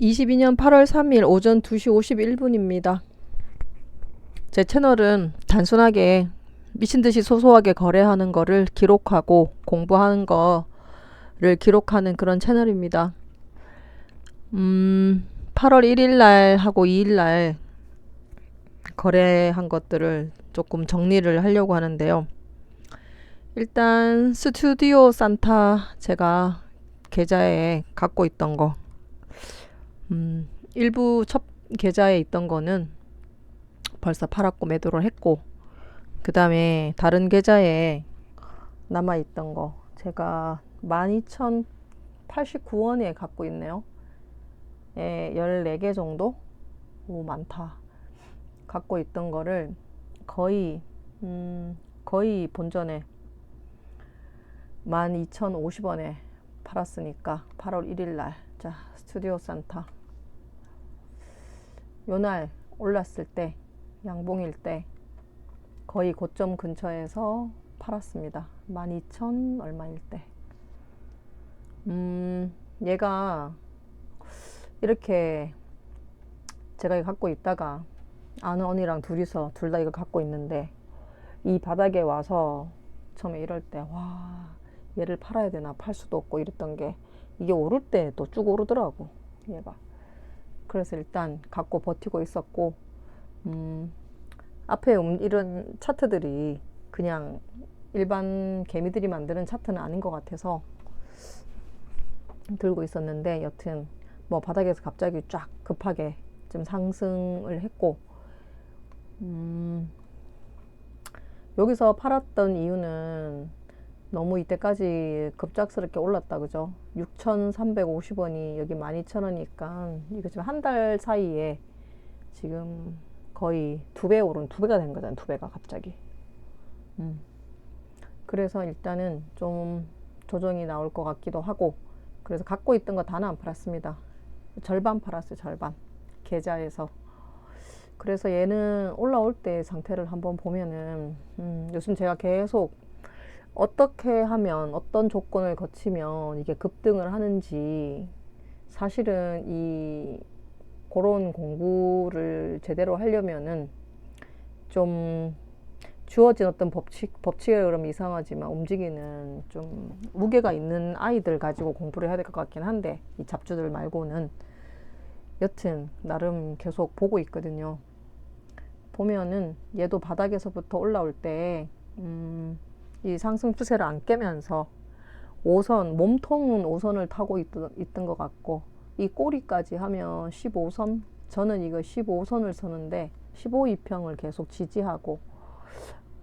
22년 8월 3일 오전 2시 51분입니다. 제 채널은 단순하게 미친 듯이 소소하게 거래하는 거를 기록하고 공부하는 거를 기록하는 그런 채널입니다. 음, 8월 1일 날 하고 2일 날 거래한 것들을 조금 정리를 하려고 하는데요. 일단 스튜디오 산타 제가 계좌에 갖고 있던 거 음, 일부 첫 계좌에 있던 거는 벌써 팔았고 매도를 했고 그 다음에 다른 계좌에 남아 있던 거 제가 12,089원에 갖고 있네요. 예, 14개 정도? 오, 많다. 갖고 있던 거를 거의, 음, 거의 본전에 12,050원에 팔았으니까 8월 1일 날. 자, 스튜디오 산타. 요날 올랐을 때, 양봉일 때 거의 고점 근처에서 팔았습니다. 12,000 얼마일 때. 음, 얘가 이렇게 제가 이거 갖고 있다가 아는 언니랑 둘이서 둘 다 이거 갖고 있는데 이 바닥에 와서 처음에 이럴 때 와, 얘를 팔아야 되나 팔 수도 없고 이랬던 게 이게 오를 때 또 쭉 오르더라고 얘가. 그래서 일단 갖고 버티고 있었고 음, 앞에 음, 이런 차트들이 그냥 일반 개미들이 만드는 차트는 아닌 것 같아서 들고 있었는데 여튼 뭐 바닥에서 갑자기 쫙 급하게 좀 상승을 했고 음, 여기서 팔았던 이유는 너무 이때까지 급작스럽게 올랐다 그죠? 6,350원이 여기 12,000원이니까 이거 지금 한 달 사이에 지금 거의 두 배 오른 두 배가 된 거잖아요 두 배가 갑자기. 음. 그래서 일단은 좀 조정이 나올 것 같기도 하고 그래서 갖고 있던 거 다는 안 팔았습니다. 절반 팔았어요 절반. 계좌에서. 그래서 얘는 올라올 때 상태를 한번 보면은 음, 요즘 제가 계속 어떻게 하면 어떤 조건을 거치면 이게 급등을 하는지 사실은 이 그런 공부를 제대로 하려면은 좀 주어진 어떤 법칙, 법칙에 그러면 이상하지만 움직이는 좀 무게가 있는 아이들 가지고 공부를 해야 될 것 같긴 한데 이 잡주들 말고는 여튼 나름 계속 보고 있거든요. 보면은 얘도 바닥에서부터 올라올 때, 음, 이 상승 추세를 안 깨면서 5선, 몸통은 5선을 타고 있던, 있던 것 같고, 이 꼬리까지 하면 15선? 저는 이거 15선을 서는데 15이평을 계속 지지하고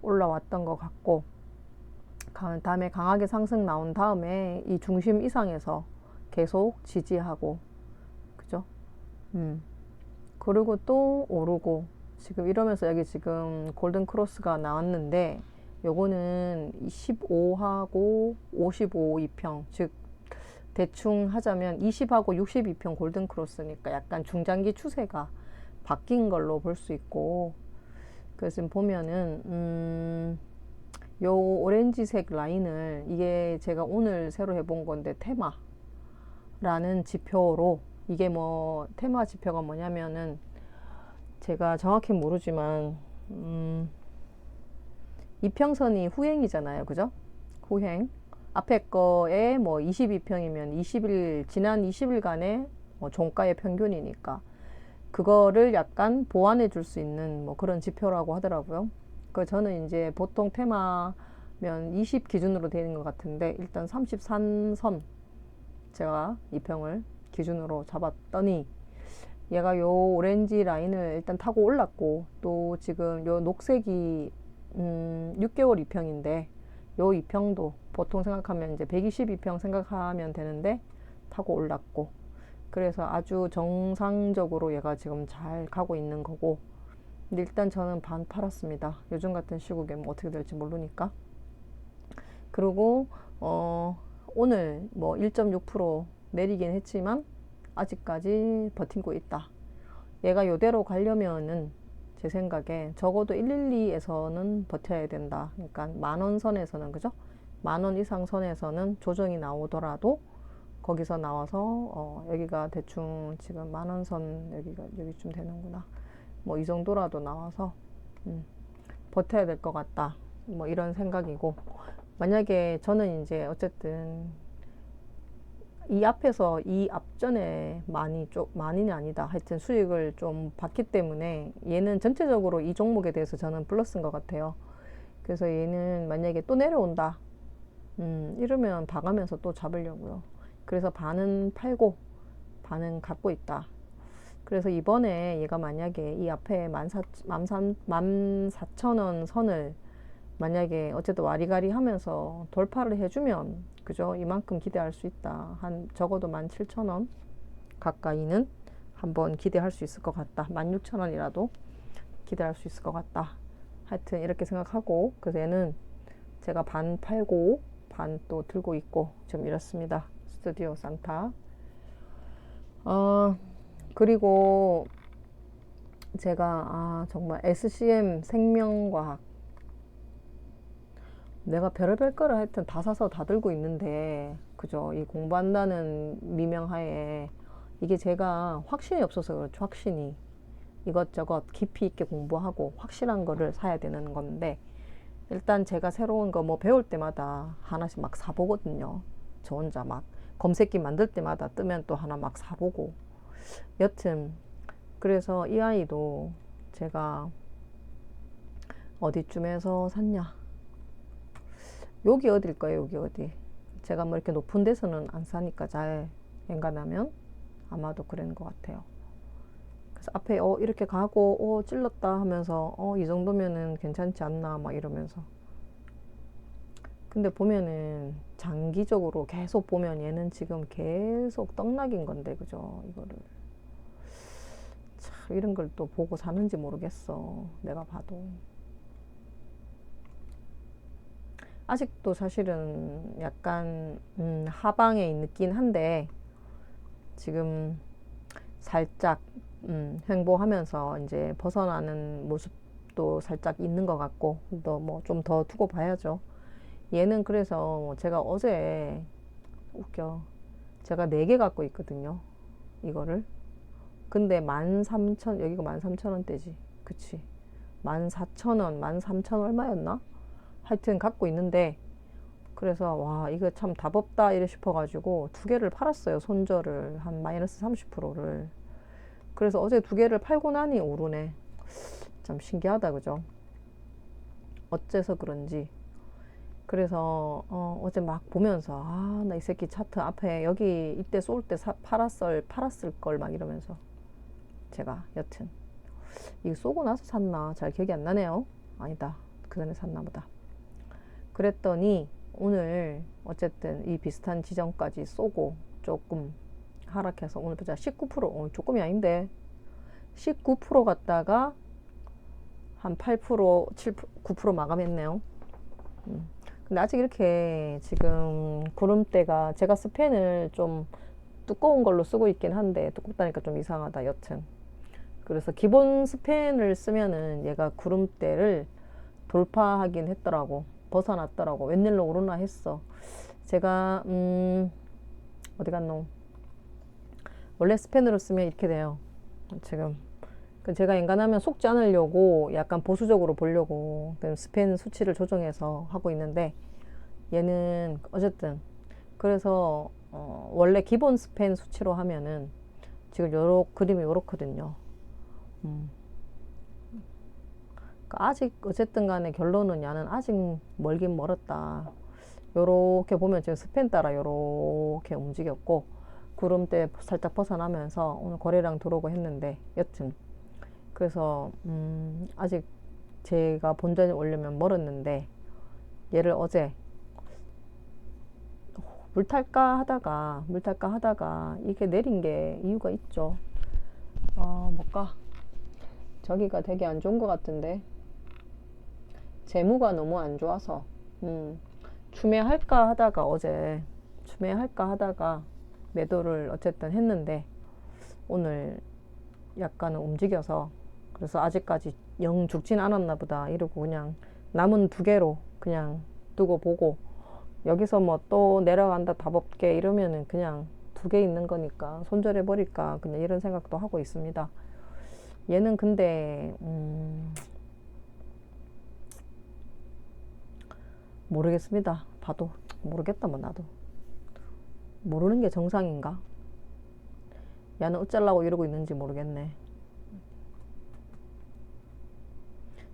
올라왔던 것 같고, 다음에 강하게 상승 나온 다음에 이 중심 이상에서 계속 지지하고, 그죠? 음. 그리고 또 오르고, 지금 이러면서 여기 지금 골든 크로스가 나왔는데, 요거는 15하고 55 2평, 즉, 대충 하자면 20하고 62평 골든 크로스니까 약간 중장기 추세가 바뀐 걸로 볼 수 있고, 그래서 보면은, 음, 요 오렌지색 라인을, 이게 제가 오늘 새로 해본 건데, 테마라는 지표로, 이게 뭐, 테마 지표가 뭐냐면은, 제가 정확히 모르지만, 음, 이평선이 후행이잖아요. 그죠? 후행. 앞에 거에 뭐 22평이면 20일, 지난 20일간의 뭐 종가의 평균이니까. 그거를 약간 보완해 줄 수 있는 뭐 그런 지표라고 하더라고요. 그 저는 이제 보통 테마면 20 기준으로 되는 것 같은데 일단 33선 제가 이평을 기준으로 잡았더니 얘가 요 오렌지 라인을 일단 타고 올랐고 또 지금 요 녹색이 음 6개월 이평인데 요 이평도 보통 생각하면 이제 122평 생각하면 되는데 타고 올랐고 그래서 아주 정상적으로 얘가 지금 잘 가고 있는 거고 근데 일단 저는 반 팔았습니다. 요즘 같은 시국에 뭐 어떻게 될지 모르니까 그리고 어 오늘 뭐 1.6% 내리긴 했지만 아직까지 버티고 있다. 얘가 요대로 가려면은 제 생각에 적어도 112에서는 버텨야 된다. 그러니까 만원 선에서는 그죠? 만 원 이상 선에서는 조정이 나오더라도 거기서 나와서 어, 여기가 대충 지금 만 원 선 여기가 여기쯤 되는구나. 뭐 이 정도라도 나와서 음, 버텨야 될 것 같다. 뭐 이런 생각이고 만약에 저는 이제 어쨌든 이 앞에서 이 앞전에 많이 좀 많이는 아니다. 하여튼 수익을 좀 봤기 때문에 얘는 전체적으로 이 종목에 대해서 저는 플러스인 것 같아요. 그래서 얘는 만약에 또 내려온다. 음, 이러면 봐가면서 또 잡으려고요. 그래서 반은 팔고 반은 갖고 있다. 그래서 이번에 얘가 만약에 이 앞에 14,000원 선을 만약에 어쨌든 와리가리 하면서 돌파를 해주면 그죠? 이만큼 기대할 수 있다. 한 적어도 17,000원 가까이는 한번 기대할 수 있을 것 같다. 16,000원이라도 기대할 수 있을 것 같다. 하여튼 이렇게 생각하고 그래서 얘는 제가 반 팔고 반 또 들고 있고 좀 이렇습니다. 스튜디오 산타. 어, 그리고 제가 아 정말 SCM 생명과학 내가 별의별 거를 하여튼 다 사서 다 들고 있는데 그죠? 이 공부한다는 미명하에 이게 제가 확신이 없어서 그렇죠 확신이. 이것저것 깊이 있게 공부하고 확실한 거를 사야 되는 건데 일단 제가 새로운 거 뭐 배울 때마다 하나씩 막 사보거든요. 저 혼자 막 검색기 만들 때마다 뜨면 또 하나 막 사보고. 여튼 그래서 이 아이도 제가 어디쯤에서 샀냐 여기 어딜 거예요 여기 어디? 제가 뭐 이렇게 높은 데서는 안 사니까 잘 엔간하면 아마도 그런 것 같아요. 그래서 앞에 어 이렇게 가고 어 찔렀다 하면서 어 이 정도면은 괜찮지 않나 막 이러면서. 근데 보면은 장기적으로 계속 보면 얘는 지금 계속 떡락인 건데 그죠? 이거를. 참 이런 걸 또 보고 사는지 모르겠어 내가 봐도 아직도 사실은 약간 음, 하방에 있긴 한데 지금 살짝 음, 횡보하면서 이제 벗어나는 모습도 살짝 있는 것 같고 또 뭐 좀 더 두고 봐야죠. 얘는 그래서 제가 어제 웃겨 제가 4개 갖고 있거든요. 이거를 근데 13,000 여기가 13,000원대지 그치 14,000원 13,000 얼마였나? 하여튼 갖고 있는데 그래서 와 이거 참 답 없다 이래 싶어가지고 두 개를 팔았어요 손절을. 한 마이너스 30%를. 그래서 어제 두 개를 팔고 나니 오르네. 참 신기하다 그죠? 어째서 그런지. 그래서 어, 어제 막 보면서 아 나 이 새끼 차트 앞에 여기 이때 쏠 때 팔았을 팔았을 걸 막 이러면서 제가 여튼. 이거 쏘고 나서 샀나? 잘 기억이 안 나네요. 아니다. 그 전에 샀나 보다 그랬더니 오늘 어쨌든 이 비슷한 지점까지 쏘고 조금 하락해서 오늘 보자 19% 어, 조금이 아닌데 19% 갔다가 한 8% 7 9% 마감했네요. 음. 근데 아직 이렇게 지금 구름대가 제가 스팬을 좀 두꺼운 걸로 쓰고 있긴 한데 두껍다니까 좀 이상하다 여튼 그래서 기본 스팬을 쓰면은 얘가 구름대를 돌파하긴 했더라고 벗어났더라고. 웬일로 오르나 했어. 제가 음 어디 갔노? 원래 스펜으로 쓰면 이렇게 돼요. 지금 그 제가 인간하면 속지 않으려고 약간 보수적으로 보려고 스펜 수치를 조정해서 하고 있는데 얘는 어쨌든 그래서 어 원래 기본 스펜 수치로 하면은 지금 요렇 그림이 요렇거든요. 음. 그러니까 아직 어쨌든 간에 결론은 야는 아직 멀긴 멀었다. 요렇게 보면 지금 스팬 따라 요렇게 움직였고 구름대 살짝 벗어나면서 오늘 거래량 들어오고 했는데 여튼 그래서 음 아직 제가 본전이 올려면 멀었는데 얘를 어제 물 탈까 하다가 물 탈까 하다가 이게 내린 게 이유가 있죠. 아 뭘까? 저기가 되게 안 좋은 것 같은데 재무가 너무 안 좋아서 음, 추매할까 하다가 어제 추매할까 하다가 매도를 어쨌든 했는데 오늘 약간은 움직여서 그래서 아직까지 영 죽진 않았나 보다 이러고 그냥 남은 두 개로 그냥 두고 보고 여기서 뭐 또 내려간다 답 없게 이러면은 그냥 두 개 있는 거니까 손절해 버릴까 그냥 이런 생각도 하고 있습니다. 얘는 근데 음 모르겠습니다. 봐도 모르겠다 뭐 나도 모르는 게 정상인가? 얘는 어쩌려고 이러고 있는지 모르겠네.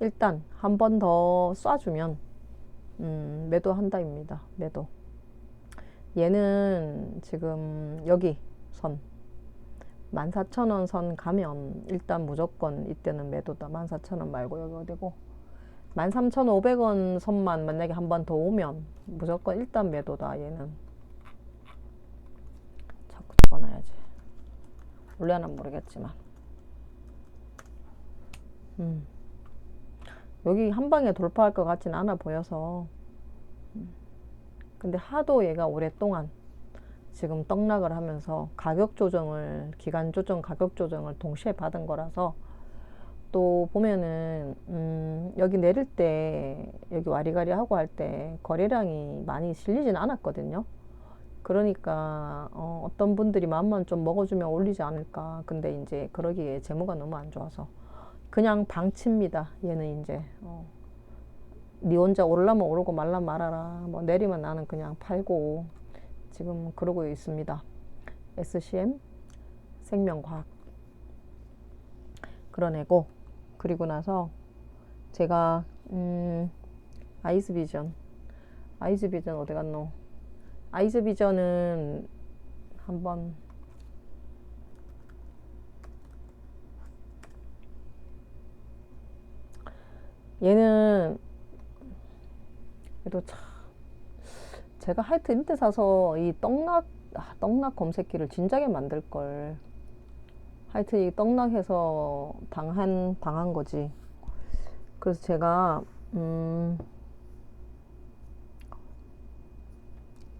일단 한 번 더 쏴주면 음, 매도한다입니다. 매도. 얘는 지금 여기 선 14,000원 선 가면 일단 무조건 이때는 매도다. 14,000원 말고 여기 어디고 13,500원 선만 만약에 한 번 더 오면 무조건 일단 매도다. 얘는 자꾸 적어놔야지. 원래는 모르겠지만 음. 여기 한 방에 돌파할 것 같진 않아 보여서 음. 근데 하도 얘가 오랫동안 지금 떡락을 하면서 가격 조정을 기간 조정 가격 조정을 동시에 받은 거라서 또 보면은 음 여기 내릴 때 여기 와리가리 하고 할 때 거래량이 많이 실리진 않았거든요. 그러니까 어 어떤 분들이 마음만 좀 먹어주면 올리지 않을까. 근데 이제 그러기에 재무가 너무 안 좋아서 그냥 방치입니다. 얘는 이제 어. 니 혼자 오르려면 오르고 말라 말아라. 뭐 내리면 나는 그냥 팔고 지금 그러고 있습니다. SCM 생명과학 그러내고 그리고 나서 제가 음, 아이즈비전. 아이즈비전 어디 갔노? 아이즈비전은 한번 얘는 그래도 참 제가 하여튼 이때 사서 이 떡락 아, 떡락 검색기를 진작에 만들 걸. 하여튼 이 떡락해서 당한 당한 거지 그래서 제가 음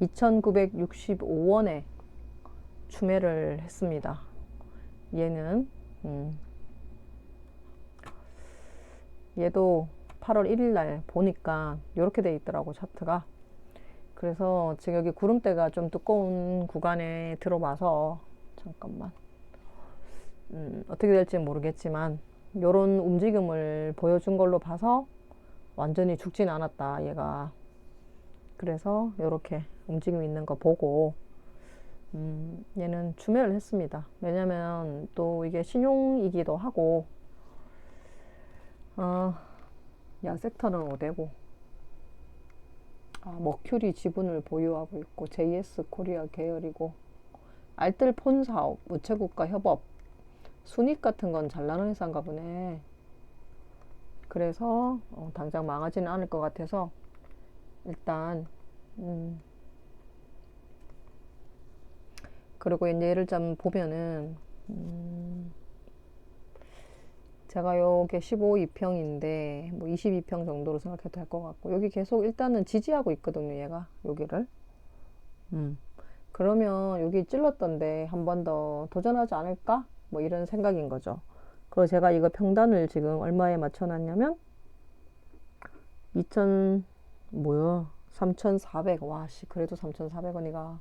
2965원에 추매를 했습니다. 얘는 음 얘도 8월 1일 날 보니까 이렇게 돼 있더라고 차트가. 그래서 지금 여기 구름대가 좀 두꺼운 구간에 들어와서 잠깐만. 음, 어떻게 될지 모르겠지만 이런 움직임을 보여준 걸로 봐서 완전히 죽진 않았다 얘가. 그래서 이렇게 움직임 있는 거 보고 음, 얘는 추매를 했습니다. 왜냐면 또 이게 신용이기도 하고 어, 야 섹터는 어디고? 아, 머큐리 지분을 보유하고 있고 JS 코리아 계열이고 알뜰 폰 사업, 우체국가 협업, 순익 같은 건 잘 나는 회사인가 보네. 그래서 어, 당장 망하지는 않을 것 같아서 일단 음. 그리고 이제 얘를 좀 보면은 음. 제가 요게 15, 2평인데 뭐 22평 정도로 생각해도 될 것 같고 여기 계속 일단은 지지하고 있거든요 얘가 여기를 음. 그러면 여기 찔렀던데 한 번 더 도전하지 않을까 뭐 이런 생각인 거죠. 그리고 제가 이거 평단을 지금 얼마에 맞춰 놨냐면 2000 뭐야? 3400 와씨 그래도 3400원이가.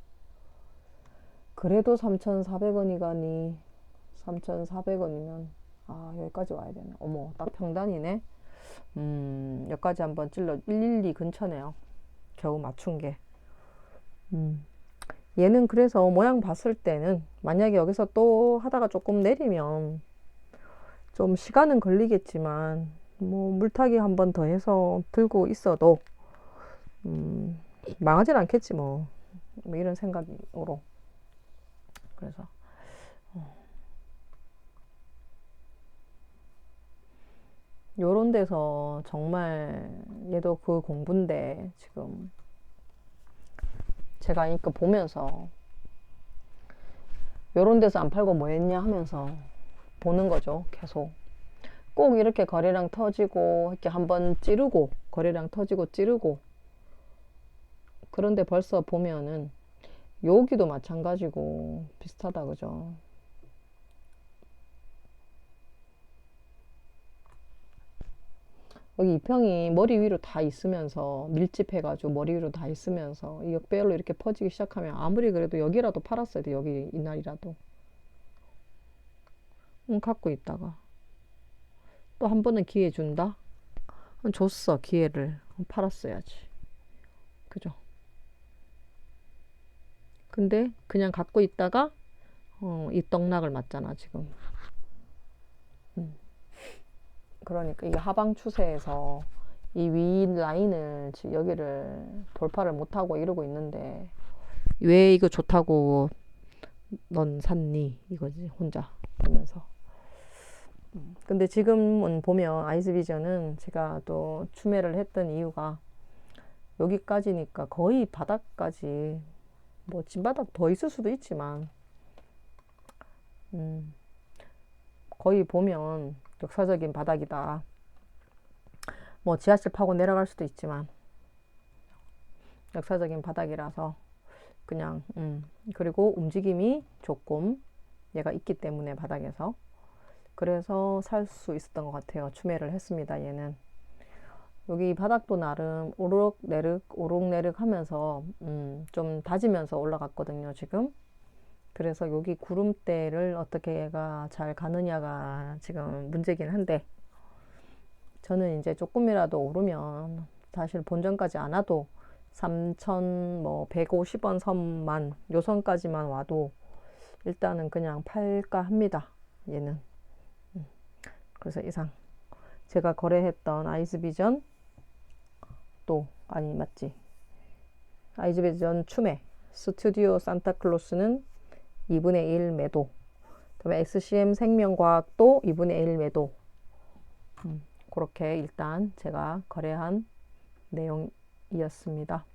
그래도 3400원이가니 3400원이면 아 여기까지 와야 되네 어머 딱 평단이네. 음 여기까지 한번 찔러 112 근처네요. 겨우 맞춘 게. 음. 얘는 그래서 모양 봤을 때는 만약에 여기서 또 하다가 조금 내리면 좀 시간은 걸리겠지만 뭐 물타기 한 번 더 해서 들고 있어도 음, 망하진 않겠지 뭐. 뭐 이런 생각으로 그래서 요런 데서 정말 얘도 그 공부인데 지금 제가 이거 보면서 요런 데서 안 팔고 뭐 했냐 하면서 보는 거죠 계속. 꼭 이렇게 거래량 터지고 이렇게 한번 찌르고 거래량 터지고 찌르고. 그런데 벌써 보면은 여기도 마찬가지고 비슷하다 그죠 여기 이평이 머리 위로 다 있으면서 밀집해가지고 머리 위로 다 있으면서 이 역배열로 이렇게 퍼지기 시작하면 아무리 그래도 여기라도 팔았어야 돼 여기 이날이라도. 응, 갖고 있다가. 또 한 번은 기회 준다? 응, 줬어 기회를. 팔았어야지. 그죠? 근데 그냥 갖고 있다가 어, 이 떡락을 맞잖아 지금. 음. 그러니까 이게 하방 추세에서 이 위 라인을 지금 여기를 돌파를 못하고 이러고 있는데 왜 이거 좋다고 넌 샀니? 이거지 혼자 보면서. 음, 근데 지금은 보면 아이스비전은 제가 또 추매를 했던 이유가 여기까지니까 거의 바닥까지 뭐 찐바닥 더 있을 수도 있지만 음, 거의 보면 역사적인 바닥이다. 뭐 지하철 파고 내려갈 수도 있지만 역사적인 바닥이라서 그냥 음, 그리고 움직임이 조금 얘가 있기 때문에 바닥에서 그래서 살 수 있었던 것 같아요. 추매를 했습니다. 얘는 여기 바닥도 나름 오르륵내륵 오르륵내륵 하면서 음, 좀 다지면서 올라갔거든요. 지금 그래서 여기 구름대를 어떻게 얘가 잘 가느냐가 지금 문제긴 한데 저는 이제 조금이라도 오르면 사실 본전까지 안 와도 3천 뭐 150원 선만 요 선까지만 와도 일단은 그냥 팔까 합니다. 얘는 음. 그래서 이상 제가 거래했던 아이스비전 또 아니 맞지 아이스비전 추매 스튜디오 산타클로스는 2분의 1 매도. 그다음에 SCM 생명과학도 2분의 1 매도. 음, 그렇게 일단 제가 거래한 내용이었습니다.